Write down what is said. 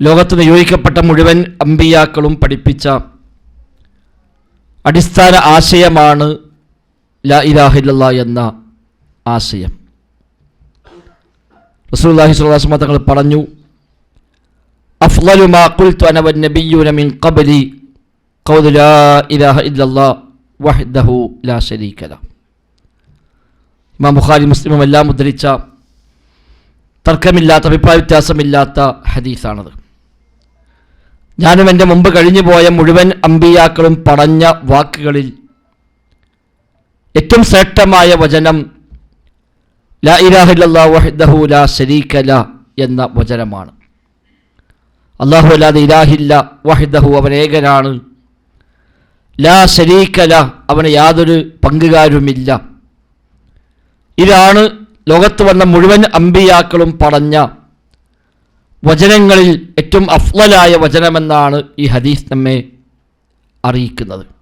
ലോകത്ത് നിയോഗിക്കപ്പെട്ട മുഴുവൻ അമ്പിയാക്കളും പഠിപ്പിച്ച അടിസ്ഥാന ആശയമാണ് ലാ ഇലാഹില്ല എന്ന ആശയം. സ്വല്ലല്ലാഹു അലൈഹി തങ്ങൾ പറഞ്ഞു അഫ്ളലു മാ ഖുൽതു അന വൻ നബിയ്യൂന മിൻ ഖബലി ഖൗലു ലാ ഇലാഹ ഇല്ലല്ലാഹ് വഹ്ദഹു ലാ ശരീക ഇമാം ബുഖാരി മുസ്ലിമും എല്ലാം ഉദ്ധരിച്ച തർക്കമില്ലാത്ത അഭിപ്രായ വ്യത്യാസമില്ലാത്ത ഹദീസാണത്. ഞാനും എന്റെ മുമ്പ് കഴിഞ്ഞു പോയ മുഴുവൻ അമ്പിയാക്കളും പറഞ്ഞ വാക്കുകളിൽ ഏറ്റവും ശ്രേഷ്ഠമായ വചനം ലാ ഇലാഹില്ലാ വഹ്ദഹു ലാ ശരീക ല എന്ന വചനമാണ്. അള്ളാഹു അല്ലാതെ ഇലാഹില്ല വഹിദഹു അവൻ ഏകനാണ് ലാ ശരീക ല അവന് യാതൊരു പങ്കുകാരുമില്ല. ഇതാണ് ലോകത്ത് വന്ന മുഴുവൻ അമ്പിയാക്കളും പറഞ്ഞ വചനങ്ങളിൽ ഏറ്റവും അഫ്ലലായ വചനമെന്നാണ് ഈ ഹദീസ് നമ്മെ അറിയിക്കുന്നത്.